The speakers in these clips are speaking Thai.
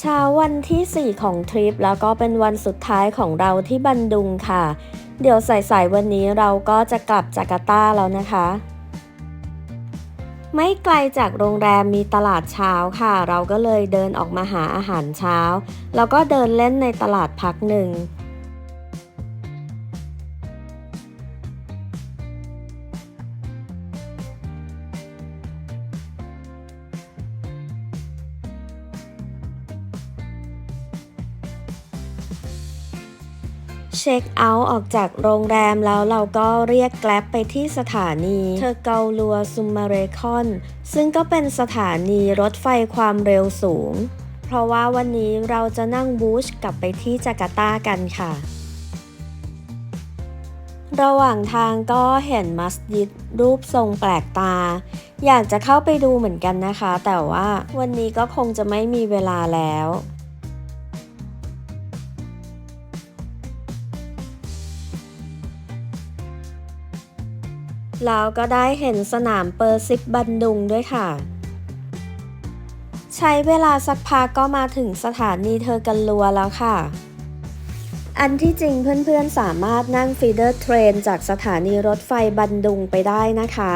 เช้าวันที่ 4 ของทริปแล้วก็เป็นวันสุดท้ายของเราที่บันดุงค่ะ เดี๋ยวสายๆวันนี้เราก็จะกลับจาการ์ตาแล้วนะคะ ไม่ไกลจากโรงแรมมีตลาดเช้าค่ะ เราก็เลยเดินออกมาหาอาหารเช้า แล้วก็เดินเล่นในตลาดพักหนึ่ง เช็คเอาท์ออกจากโรงแรมแล้วเราก็เรียกแกล็บไปที่สถานีเทอร์เกาลัวซุมมาเรคอน ซึ่งก็เป็นสถานีรถไฟความเร็วสูง เพราะว่าวันนี้เราจะนั่งบูชกลับไปที่จาการ์ตากันค่ะ ระหว่างทางก็เห็นมัสยิดรูปทรงแปลกตา อยากจะเข้าไปดูเหมือนกันนะคะ แต่ว่าวันนี้ก็คงจะไม่มีเวลาแล้ว แล้วก็ได้เห็นสนามเปอร์ซิปบันดุงด้วยค่ะ ใช้เวลาสักพักก็มาถึงสถานีเธอกันลัวแล้วค่ะ อันที่จริงเพื่อนๆสามารถนั่งฟีเดอร์เทรนจากสถานีรถไฟบันดุงไปได้นะคะ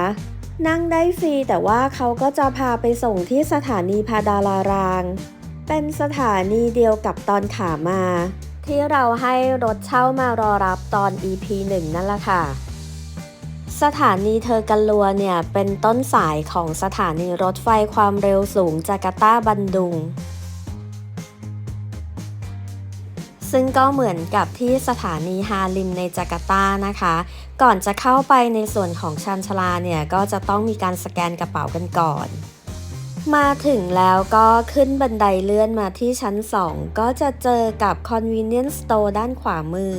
นั่งได้ฟรีแต่ว่าเขาก็จะพาไปส่งที่สถานีพาดาลาราง เป็นสถานีเดียวกับตอนขามา ที่เราให้รถเช่ามารอรับตอน EP 1 นั่นแหละค่ะ สถานีเธอกันลัวเนี่ย เป็นต้นสายของสถานีรถไฟความเร็วสูงจาการ์ตาบันดุง ซึ่งก็เหมือนกับที่สถานีฮาลิมในจาการ์ตานะคะ ก่อนจะเข้าไปในส่วนของชันชลาเนี่ย ก็จะต้องมีการสแกนกระเป๋ากันก่อน มาถึงแล้วก็ขึ้นบันไดเลื่อนมาที่ชั้น 2 ก็จะเจอกับ convenience store ด้านขวามือ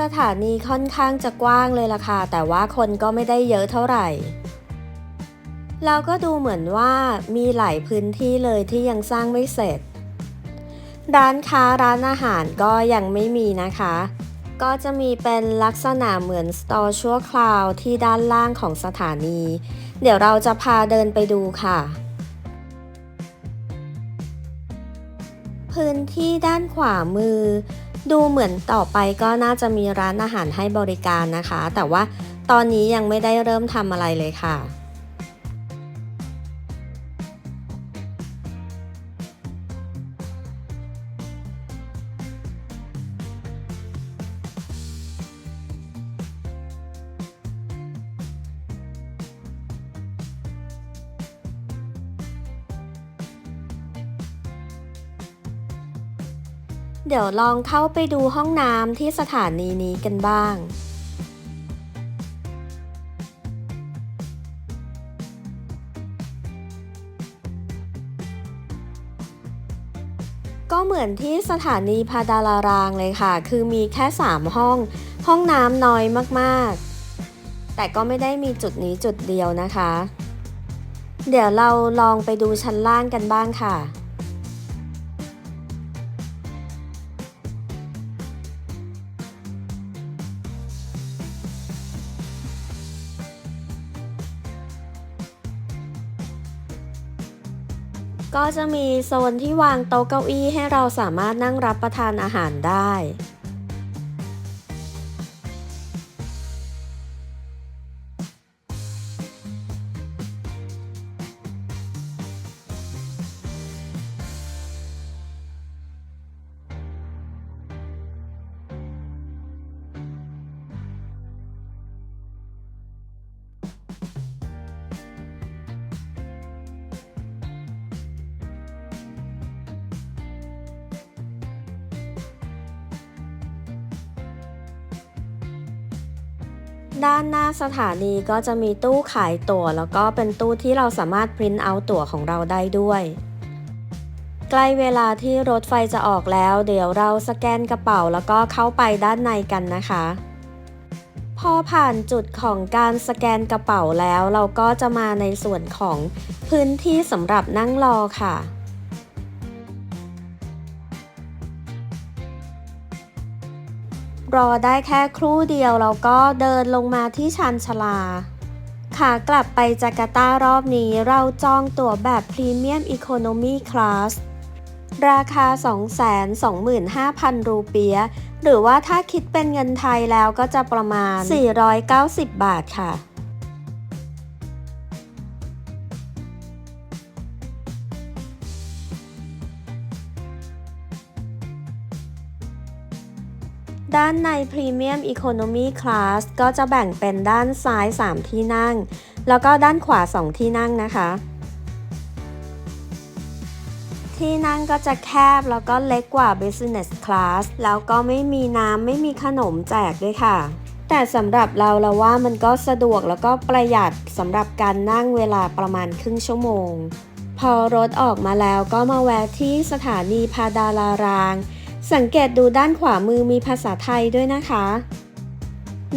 สถานีค่อนข้างจะกว้างเลยล่ะค่ะ แต่ว่าคนก็ไม่ได้เยอะเท่าไหร่ เราก็ดูเหมือนว่ามีหลายพื้นที่เลยที่ยังสร้างไม่เสร็จ ร้านค้าร้านอาหารก็ยังไม่มีนะคะ ก็จะมีเป็นลักษณะเหมือนสตอร์ชั่วคราวที่ด้านล่างของสถานี เดี๋ยวเราจะพาเดินไปดูค่ะพื้นที่ด้านขวามือ ดูเหมือนต่อไปก็น่าจะมีร้านอาหารให้บริการนะคะ แต่ว่าตอนนี้ยังไม่ได้เริ่มทำอะไรเลยค่ะ เดี๋ยวลองเข้าไปดูห้องน้ำที่สถานีนี้กันบ้าง ก็เหมือนที่สถานีพาดาลารางเลยค่ะ คือมีแค่ 3 ห้อง ห้องน้ำน้อยมากๆ แต่ก็ไม่ได้มีจุดนี้จุดเดียวนะคะ เดี๋ยวเราลองไปดูชั้นล่างกันบ้างค่ะ ก็จะมีโซนที่วางโต๊ะเก้าอี้ให้เราสามารถนั่งรับประทานอาหารได้ ด้านหน้าสถานีก็จะมีตู้ขายตั๋ว แล้วก็เป็นตู้ที่เราสามารถพิมพ์เอาตั๋วของเราได้ด้วย ใกล้เวลาที่รถไฟจะออกแล้ว เดี๋ยวเราสแกนกระเป๋าแล้วก็เข้าไปด้านในกันนะคะ พอผ่านจุดของการสแกนกระเป๋าแล้ว เราก็จะมาในส่วนของพื้นที่สำหรับนั่งรอค่ะ รอได้แค่ครู่เดียวแล้วก็เดินลงมาที่ชานชลาขากลับไปจาการ์ตารอบนี้เราจองตั๋วแบบพรีเมียมอีโคโนมีคลาสราคา 225,000 รูเปียหรือว่าถ้าคิดเป็นเงินไทยแล้วก็จะประมาณ 490 บาทค่ะ ด้านใน Premium Economy Class ก็จะแบ่งเป็นด้านซ้าย 3 ที่นั่ง แล้วก็ด้านขวา 2 ที่นั่งนะคะ ที่นั่งก็จะแคบแล้วก็เล็กกว่า Business Class แล้วก็ไม่มีน้ำไม่มีขนมแจกด้วยค่ะ แต่สำหรับเราเราว่ามันก็สะดวกแล้วก็ประหยัดสำหรับการนั่งเวลาประมาณครึ่งชั่วโมง พอรถออกมาแล้วก็มาแวะที่สถานีพาดาลาราง สังเกตดูด้านขวามือมีภาษาไทยด้วยนะคะ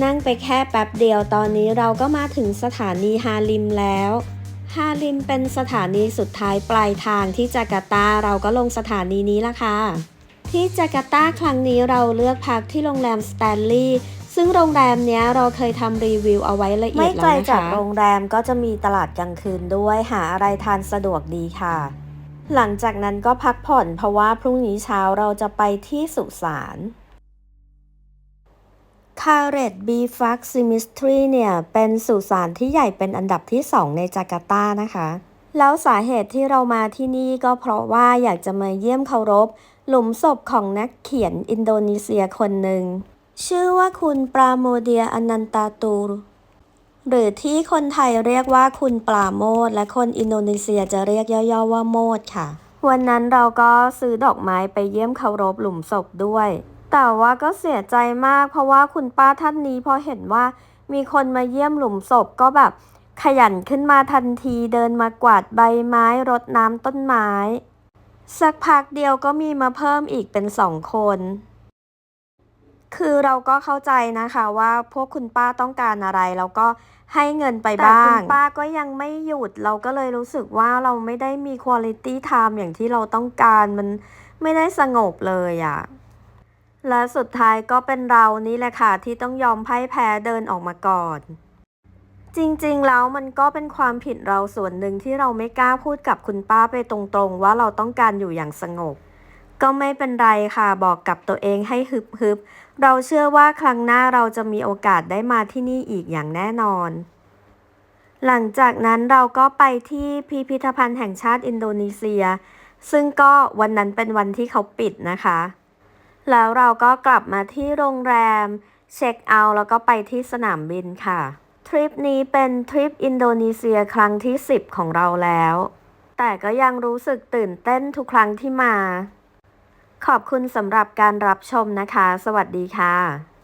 นั่งไปแค่แป๊บเดียวตอนนี้เราก็มาถึงสถานีฮาลิมแล้วฮาลิมเป็นสถานีสุดท้ายปลายทางที่จาการ์ตาเราก็ลงสถานีนี้ละค่ะ ที่จาการ์ตาครั้งนี้เราเลือกพักที่โรงแรมสแตนลีย์ซึ่งโรงแรมเนี้ยเราเคยทำรีวิวเอาไว้ละเอียดแล้วนะคะ ไม่ไกลจากโรงแรมก็จะมีตลาดกลางคืนด้วยหาอะไรทานสะดวกดีค่ะ หลังจากนั้นก็พักผ่อนเพราะว่าพรุ่งนี้เช้าเราจะไปที่สุสานคาเรตบีฟักซิมิสทรีเนี่ย เป็นสุสานที่ใหญ่เป็นอันดับที่ 2 ในจาการ์ตานะคะ แล้วสาเหตุที่เรามาที่นี่ก็เพราะว่าอยากจะมาเยี่ยมเคารพ หลุมศพของนักเขียนอินโดนีเซียคนหนึ่ง ชื่อว่าคุณปราโมเดียอนันตาตูร หรือที่คนไทยเรียกว่าคุณปราโมทและคนอินโดนีเซียจะเรียกย่อๆว่าโมดค่ะ วันนั้นเราก็ซื้อดอกไม้ไปเยี่ยมเคารพหลุมศพด้วย แต่ว่าก็เสียใจมาก เพราะว่าคุณป้าท่านนี้พอเห็นว่ามีคนมาเยี่ยมหลุมศพก็แบบขยันขึ้นมาทันทีเดินมากวาดใบไม้รดน้ำต้นไม้ สักพักเดียวก็มีมาเพิ่มอีกเป็นสองคน คือเราก็เข้าใจนะคะว่าพวกคุณป้าต้องการอะไร แล้วก็ให้เงินไปบ้าง แต่คุณป้าก็ยังไม่หยุดเราก็เลยรู้สึกว่าเราไม่ได้มีคุณ i t y time อย่างที่เราต้องการมันไม่ได้สงบเลยอะ่ะและสุดท้ายก็เป็นเรานี่แหละค่ะที่ต้องยอมพ่ายแพ้เดินออกมาก่อน จริงๆแล้วมันก็เป็นความผิดเราส่วนหนึ่งที่เราไม่กล้าพูดกับคุณป้าไปตรงๆ ว่าเราต้องการอยู่อย่างสงบ ก็ไม่เป็นไรค่ะบอกกับตัวเองให้ฮึบฮึบ เราเชื่อว่าครั้งหน้าเราจะมีโอกาสได้มาที่นี่อีกอย่างแน่นอน หลังจากนั้นเราก็ไปที่พิพิธภัณฑ์แห่งชาติอินโดนีเซีย ซึ่งก็วันนั้นเป็นวันที่เขาปิดนะคะ แล้วเราก็กลับมาที่โรงแรม เช็คเอาท์แล้วก็ไปที่สนามบินค่ะ ทริปนี้เป็นทริปอินโดนีเซียครั้งที่ 10 ของเราแล้ว แต่ก็ยังรู้สึกตื่นเต้นทุกครั้งที่มา ขอบคุณสำหรับการรับชมนะคะ สวัสดีค่ะ